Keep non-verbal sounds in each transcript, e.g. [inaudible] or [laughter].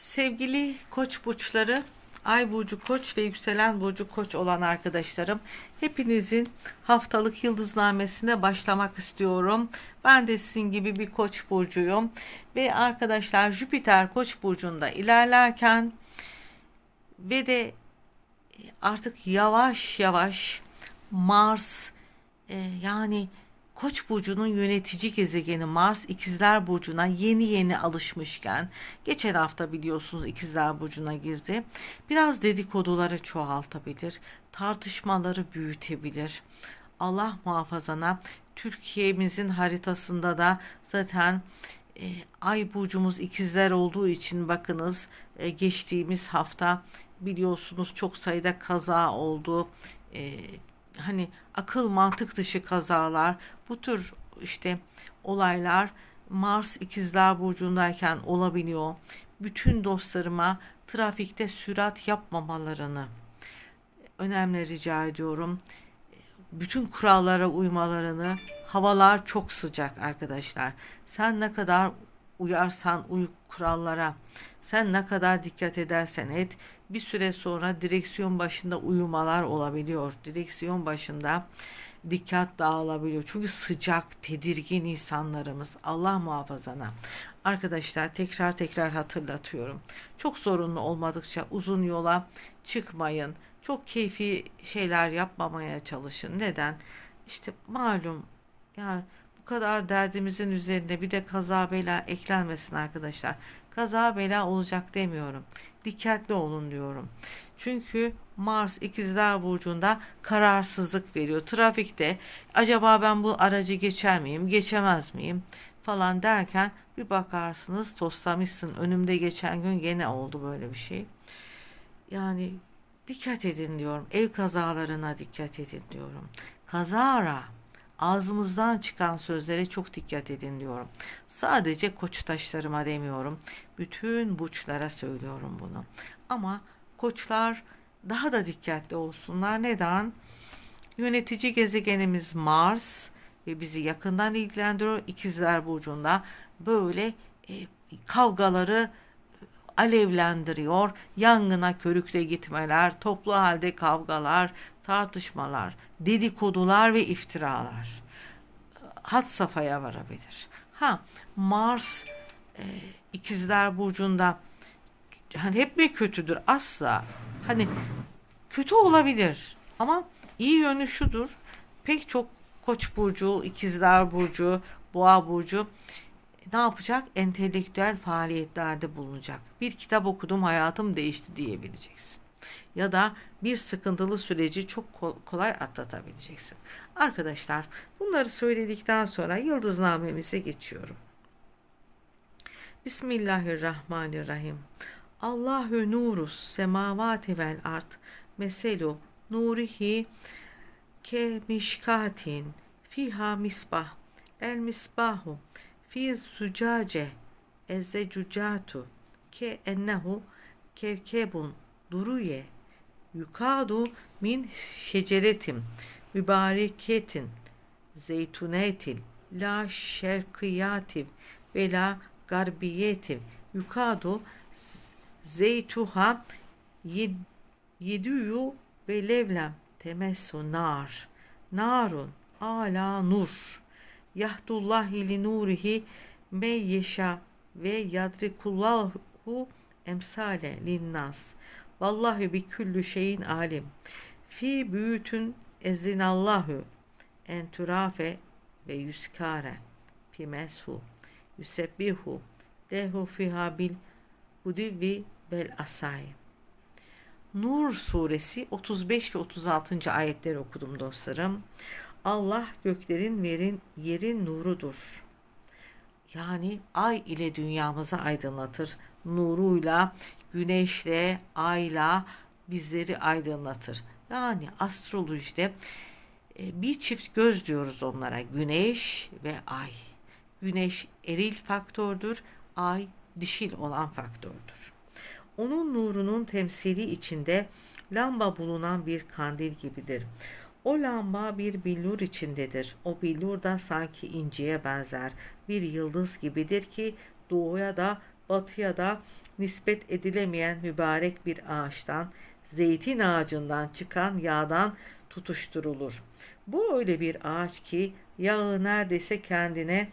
Sevgili koç burçları, ay burcu koç ve yükselen burcu koç olan arkadaşlarım, hepinizin haftalık yıldıznamesine başlamak istiyorum. Ben de sizin gibi bir koç burcuyum ve arkadaşlar Jüpiter koç burcunda ilerlerken ve de artık yavaş yavaş Mars e, yani Koç burcunun yönetici gezegeni Mars İkizler burcuna yeni yeni alışmışken geçen hafta biliyorsunuz İkizler burcuna girdi. Biraz dedikoduları çoğaltabilir, tartışmaları büyütebilir. Allah muhafazana Türkiye'mizin haritasında da zaten e, ay burcumuz ikizler olduğu için bakınız e, geçtiğimiz hafta biliyorsunuz çok sayıda kaza oldu. E, hani akıl mantık dışı kazalar bu tür işte olaylar Mars ikizler burcundayken olabiliyor. Bütün dostlarıma trafikte sürat yapmamalarını önemli rica ediyorum. Bütün kurallara uymalarını. Havalar çok sıcak arkadaşlar. Sen ne kadar uyarsan uy kurallara, sen ne kadar dikkat edersen et, bir süre sonra direksiyon başında uyumalar olabiliyor. Direksiyon başında dikkat dağılabiliyor. Çünkü sıcak, tedirgin insanlarımız. Allah muhafazana. Arkadaşlar tekrar tekrar hatırlatıyorum. Çok zorunlu olmadıkça uzun yola çıkmayın. Çok keyfi şeyler yapmamaya çalışın. Neden? İşte malum yani bu kadar derdimizin üzerine bir de kaza bela eklenmesin arkadaşlar. Kaza bela olacak demiyorum. Dikkatli olun diyorum. Çünkü Mars ikizler burcunda kararsızlık veriyor. Trafikte acaba ben bu aracı geçer miyim, geçemez miyim falan derken bir bakarsınız toslamışsın. Önümde geçen gün gene oldu böyle bir şey. Yani dikkat edin diyorum. Ev kazalarına dikkat edin diyorum. Kazara ağzımızdan çıkan sözlere çok dikkat edin diyorum. Sadece koç taşlarıma demiyorum. Bütün burçlara söylüyorum bunu. Ama koçlar daha da dikkatli olsunlar. Neden? Yönetici gezegenimiz Mars ve bizi yakından ilgilendiriyor. İkizler burcunda böyle e, kavgaları alevlendiriyor. Yangına körükle gitmeler, toplu halde kavgalar, tartışmalar, dedikodular ve iftiralar had safhaya varabilir. Ha Mars e, ikizler burcunda hani hep mi kötüdür? Asla. Hani kötü olabilir ama iyi yönü şudur. Pek çok Koç burcu, ikizler burcu, Boğa burcu ne yapacak? Entelektüel faaliyetlerde bulunacak. Bir kitap okudum hayatım değişti diyebileceksin. Ya da bir sıkıntılı süreci çok kolay atlatabileceksin. Arkadaşlar bunları söyledikten sonra yıldıznamemize geçiyorum. Bismillahirrahmanirrahim. Allahü nurus semavati vel art meselu nurihi ke mişkatin fiha misbah el misbahu fi zucace ezzecucatu ke ennehu kevkebun duruye yukadu min şeceretim mübareketin zeytunetil la şerkiyativ ve la garbiyetiv. Yukadu zeytuha yedüyu ve levlem. Temessu nar. Narun ala nur. Yahdullahi li nurihi me yeşa ve yadrikullahu emsale linnas vallahi bi küllü şeyin alim fi büyütün ezinallahu en turafe ve yüskare fi meshu yusebbihu lehu fiha bil hudivi bel asay. Nur suresi 35 ve 36. ayetleri okudum dostlarım. Allah göklerin verin yerin nurudur. Yani ay ile dünyamızı aydınlatır. Nuruyla, güneşle, ayla bizleri aydınlatır. Yani astrolojide e, bir çift göz diyoruz onlara. Güneş ve ay. Güneş eril faktördür, ay dişil olan faktördür. Onun nurunun temsili içinde lamba bulunan bir kandil gibidir. O lamba bir billur içindedir. O billur da sanki inciye benzer bir yıldız gibidir ki doğuya da batıya da nispet edilemeyen mübarek bir ağaçtan, zeytin ağacından çıkan yağdan tutuşturulur. Bu öyle bir ağaç ki yağı neredeyse kendine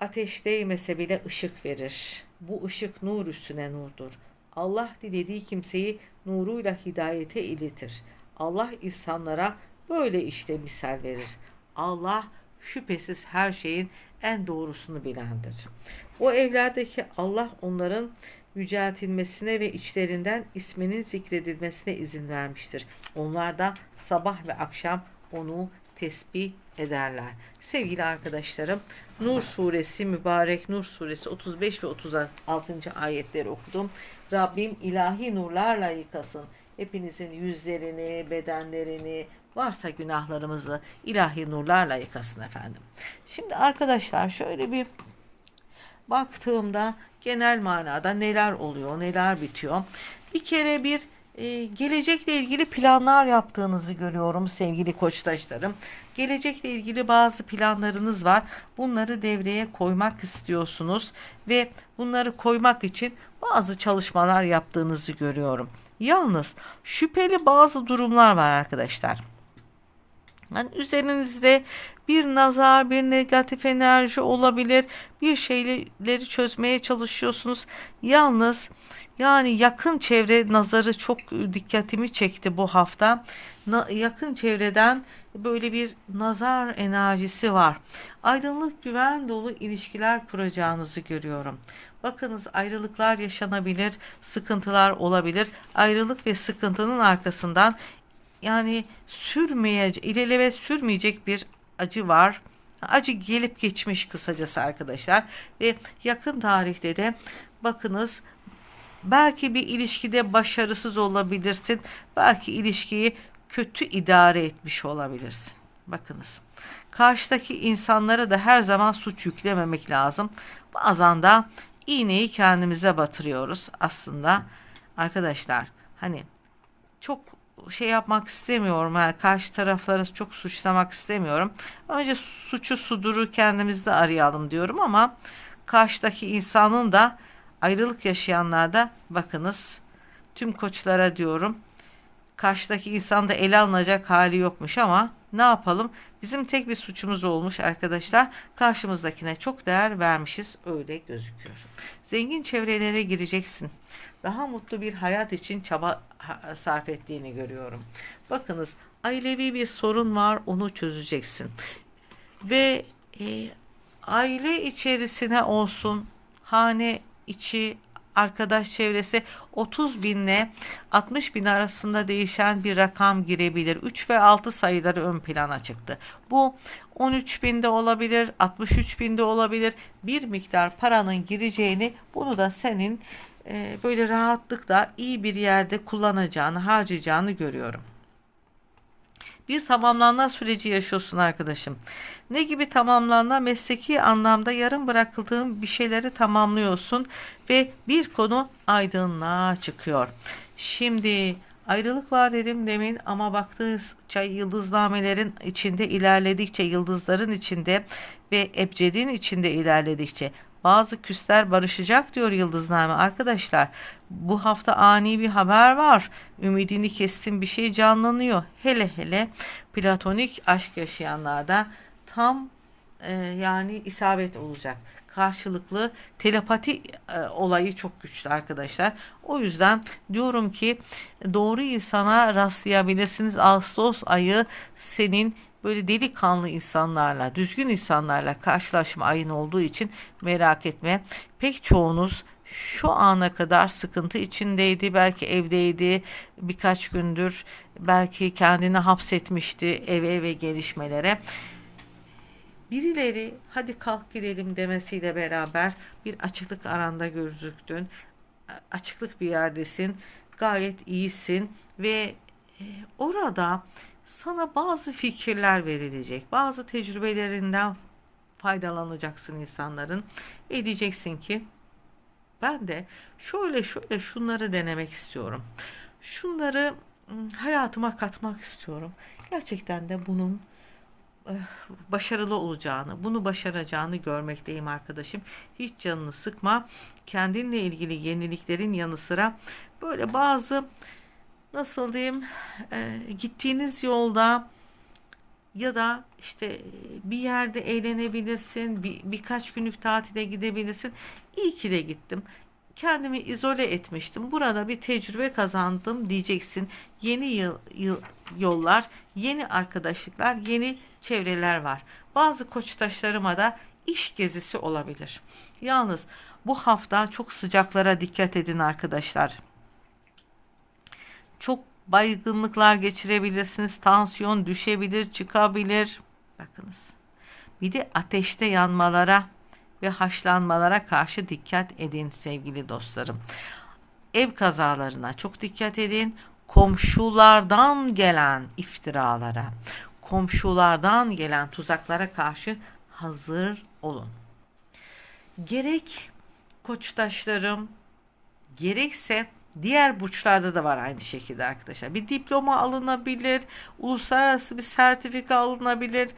ateş değmese bile ışık verir. Bu ışık nur üstüne nurdur. Allah dilediği kimseyi nuruyla hidayete iletir. Allah insanlara böyle işte misal verir. Allah şüphesiz her şeyin en doğrusunu bilendir. O evlerdeki Allah onların yüceltilmesine ve içlerinden isminin zikredilmesine izin vermiştir. Onlar da sabah ve akşam onu tesbih ederler. Sevgili arkadaşlarım, Nur suresi, mübarek Nur suresi 35 ve 36. ayetleri okudum. Rabbim ilahi nurlarla yıkasın. Hepinizin yüzlerini, bedenlerini, varsa günahlarımızı ilahi nurlarla yıkasın efendim. Şimdi arkadaşlar şöyle bir baktığımda genel manada neler oluyor, neler bitiyor. Bir kere bir e, gelecekle ilgili planlar yaptığınızı görüyorum sevgili koçtaşlarım. Gelecekle ilgili bazı planlarınız var. Bunları devreye koymak istiyorsunuz ve bunları koymak için bazı çalışmalar yaptığınızı görüyorum. Yalnız şüpheli bazı durumlar var arkadaşlar. Yani üzerinizde bir nazar, bir negatif enerji olabilir. Bir şeyleri çözmeye çalışıyorsunuz. Yalnız yani yakın çevre nazarı çok dikkatimi çekti bu hafta. Na, yakın çevreden böyle bir nazar enerjisi var. Aydınlık güven dolu ilişkiler kuracağınızı görüyorum. Bakınız ayrılıklar yaşanabilir, sıkıntılar olabilir. Ayrılık ve sıkıntının arkasından yani sürmeyecek, ileleve sürmeyecek bir acı var. Acı gelip geçmiş kısacası arkadaşlar ve yakın tarihte de bakınız belki bir ilişkide başarısız olabilirsin. Belki ilişkiyi kötü idare etmiş olabilirsin. Bakınız. Karşıdaki insanlara da her zaman suç yüklememek lazım. Bazen de iğneyi kendimize batırıyoruz aslında. Arkadaşlar hani çok şey yapmak istemiyorum. Yani karşı tarafları çok suçlamak istemiyorum. Önce suçu suduru kendimizde arayalım diyorum ama karşıdaki insanın da ayrılık yaşayanlarda bakınız tüm koçlara diyorum karşıdaki insanda ele alınacak hali yokmuş ama ne yapalım? Bizim tek bir suçumuz olmuş arkadaşlar. Karşımızdakine çok değer vermişiz. Öyle gözüküyor. Zengin çevrelere gireceksin. Daha mutlu bir hayat için çaba sarf ettiğini görüyorum. Bakınız ailevi bir sorun var onu çözeceksin. Ve e, aile içerisine olsun hane içi arkadaş çevresi 30 binle 60 bin arasında değişen bir rakam girebilir. 3 ve 6 sayıları ön plana çıktı. Bu 13 binde olabilir, 63 binde olabilir. Bir miktar paranın gireceğini bunu da senin e, böyle rahatlıkla iyi bir yerde kullanacağını, harcayacağını görüyorum bir tamamlanma süreci yaşıyorsun arkadaşım. Ne gibi tamamlanma? Mesleki anlamda yarım bırakıldığın bir şeyleri tamamlıyorsun ve bir konu aydınlığa çıkıyor. Şimdi ayrılık var dedim demin ama baktığınız çay yıldıznamelerin içinde ilerledikçe yıldızların içinde ve ebcedin içinde ilerledikçe bazı küsler barışacak diyor Yıldızname. Arkadaşlar bu hafta ani bir haber var. Ümidini kestin bir şey canlanıyor. Hele hele platonik aşk yaşayanlarda tam e, yani isabet olacak. Karşılıklı telepati e, olayı çok güçlü arkadaşlar. O yüzden diyorum ki doğru insana rastlayabilirsiniz. Ağustos ayı senin böyle delikanlı insanlarla, düzgün insanlarla karşılaşma ayın olduğu için merak etme. Pek çoğunuz şu ana kadar sıkıntı içindeydi. Belki evdeydi birkaç gündür. Belki kendini hapsetmişti eve eve gelişmelere. Birileri hadi kalk gidelim demesiyle beraber bir açıklık aranda gözüktün. Açıklık bir yerdesin. Gayet iyisin ve e, orada sana bazı fikirler verilecek. Bazı tecrübelerinden faydalanacaksın insanların ve diyeceksin ki ben de şöyle şöyle şunları denemek istiyorum. Şunları hayatıma katmak istiyorum. Gerçekten de bunun eh, başarılı olacağını, bunu başaracağını görmekteyim arkadaşım. Hiç canını sıkma. Kendinle ilgili yeniliklerin yanı sıra böyle bazı nasıl diyeyim e, gittiğiniz yolda ya da işte bir yerde eğlenebilirsin, bir, birkaç günlük tatile gidebilirsin. İyi ki de gittim. Kendimi izole etmiştim. Burada bir tecrübe kazandım diyeceksin. Yeni yıl, yıl yollar, yeni arkadaşlıklar, yeni çevreler var. Bazı koçtaşlarıma da iş gezisi olabilir. Yalnız bu hafta çok sıcaklara dikkat edin arkadaşlar çok baygınlıklar geçirebilirsiniz. Tansiyon düşebilir, çıkabilir. Bakınız. Bir de ateşte yanmalara ve haşlanmalara karşı dikkat edin sevgili dostlarım. Ev kazalarına çok dikkat edin. Komşulardan gelen iftiralara, komşulardan gelen tuzaklara karşı hazır olun. Gerek koçtaşlarım, gerekse Diğer burçlarda da var aynı şekilde arkadaşlar. Bir diploma alınabilir, uluslararası bir sertifika alınabilir,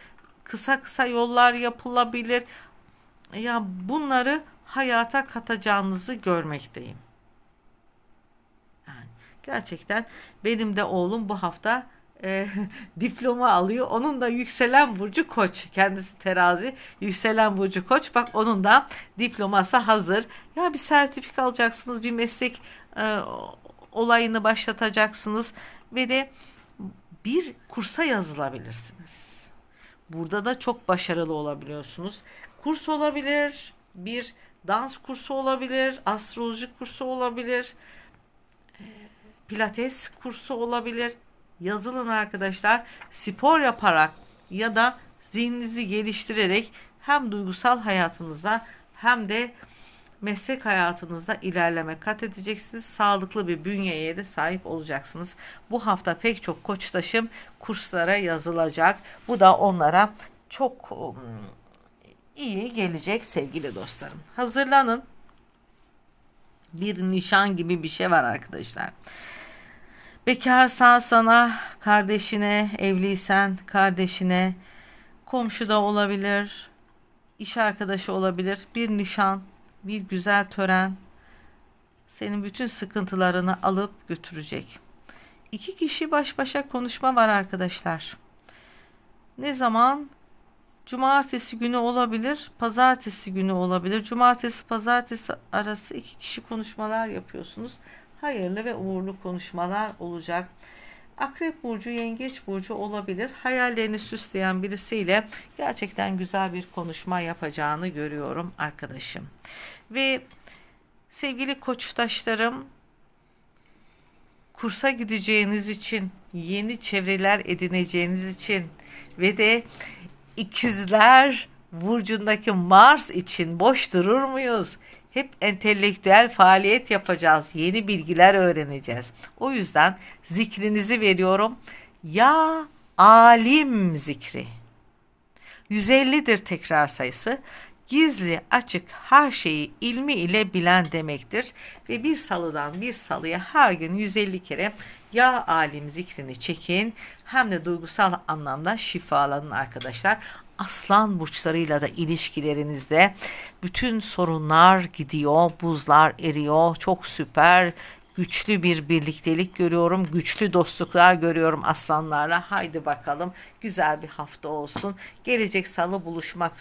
kısa kısa yollar yapılabilir. Ya bunları hayata katacağınızı görmekteyim. Yani gerçekten benim de oğlum bu hafta e, [laughs] diploma alıyor. Onun da yükselen burcu koç. Kendisi terazi. Yükselen burcu koç. Bak onun da diploması hazır. Ya bir sertifika alacaksınız. Bir meslek e, olayını başlatacaksınız. Ve de bir kursa yazılabilirsiniz. Burada da çok başarılı olabiliyorsunuz. Kurs olabilir. Bir dans kursu olabilir. Astroloji kursu olabilir. E, pilates kursu olabilir yazılın arkadaşlar. Spor yaparak ya da zihninizi geliştirerek hem duygusal hayatınızda hem de meslek hayatınızda ilerleme kat edeceksiniz. Sağlıklı bir bünyeye de sahip olacaksınız. Bu hafta pek çok koçtaşım kurslara yazılacak. Bu da onlara çok um, iyi gelecek sevgili dostlarım. Hazırlanın. Bir nişan gibi bir şey var arkadaşlar. Bekarsan sana, kardeşine, evliysen kardeşine, komşu da olabilir, iş arkadaşı olabilir. Bir nişan, bir güzel tören senin bütün sıkıntılarını alıp götürecek. İki kişi baş başa konuşma var arkadaşlar. Ne zaman? Cumartesi günü olabilir, pazartesi günü olabilir. Cumartesi pazartesi arası iki kişi konuşmalar yapıyorsunuz hayırlı ve uğurlu konuşmalar olacak. Akrep burcu, yengeç burcu olabilir. Hayallerini süsleyen birisiyle gerçekten güzel bir konuşma yapacağını görüyorum arkadaşım. Ve sevgili koçtaşlarım kursa gideceğiniz için, yeni çevreler edineceğiniz için ve de ikizler burcundaki Mars için boş durur muyuz? Hep entelektüel faaliyet yapacağız. Yeni bilgiler öğreneceğiz. O yüzden zikrinizi veriyorum. Ya alim zikri. 150'dir tekrar sayısı. Gizli, açık her şeyi ilmi ile bilen demektir. Ve bir salıdan bir salıya her gün 150 kere ya alim zikrini çekin hem de duygusal anlamda şifalanın arkadaşlar aslan burçlarıyla da ilişkilerinizde bütün sorunlar gidiyor, buzlar eriyor. Çok süper güçlü bir birliktelik görüyorum. Güçlü dostluklar görüyorum aslanlarla. Haydi bakalım güzel bir hafta olsun. Gelecek salı buluşmak üzere.